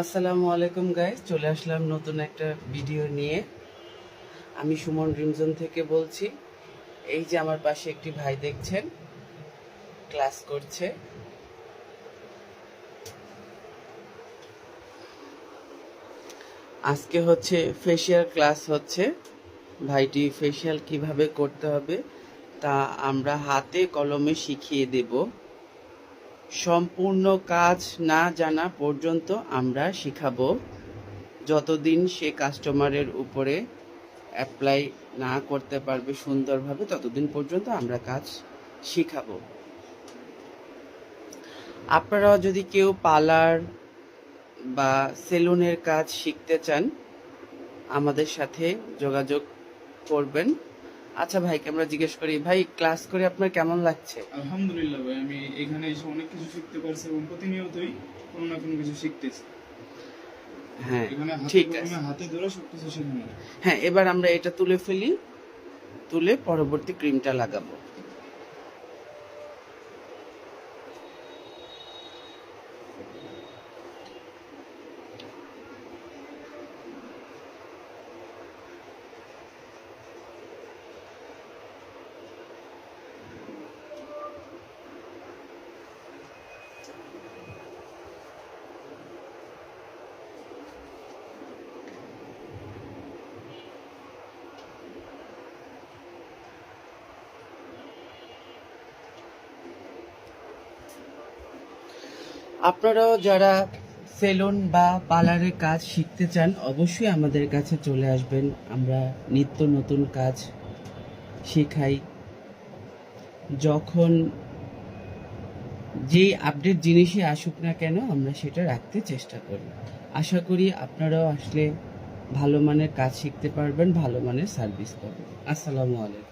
আসসালামু আলাইকুম গাইস চলে আসলাম নতুন একটা ভিডিও নিয়ে। আমি সুমন রিমজন থেকে বলছি। এই যে আমার পাশে একটি ভাই দেখছেন ক্লাস করছে। আজকে হচ্ছে ফেসিয়াল ক্লাস হচ্ছে। ভাইটি ফেসিয়াল কীভাবে করতে হবে তা আমরা হাতে কলমে শিখিয়ে দেব। সম্পূর্ণ কাজ না জানা পর্যন্ত আমরা শিখাবো। যতদিন সে কাস্টমারের উপরে অ্যাপ্লাই না করতে পারবে সুন্দরভাবে, ততদিন পর্যন্ত আমরা কাজ শিখাবো। আপনারা যদি কেউ পার্লার বা সেলুনের কাজ শিখতে চান, আমাদের সাথে যোগাযোগ করবেন। আচ্ছা ভাইকে আমরা জিজ্ঞেস করি ভাই ক্লাস করে আপনার কেমন লাগছে? আলহামদুলিল্লাহ ভাই আমি এখানে এসে অনেক কিছু শিখতে পারছি এবং প্রতিনিয়তই কোনো না কোনো কিছু শিখতেছি। হ্যাঁ ঠিক আছে। হাতে ধরে সবকিছু শিখে হয়। হ্যাঁ এবার আমরা এটা তুলে ফেলি তুলে পরবর্তী ক্রিমটা লাগাবো। আপনারাও যারা সেলুন বা পার্লারের কাজ শিখতে চান, অবশ্যই আমাদের কাছে চলে আসবেন। আমরা নিত্য নতুন কাজ শেখাই। যখন যে আপডেট জিনিসই আসুক না কেন, আমরা সেটা রাখতে চেষ্টা করি। আশা করি আপনারাও আসলে ভালো মানের কাজ শিখতে পারবেন, ভালো মানের সার্ভিস পাবেন। আসসালামু আলাইকুম।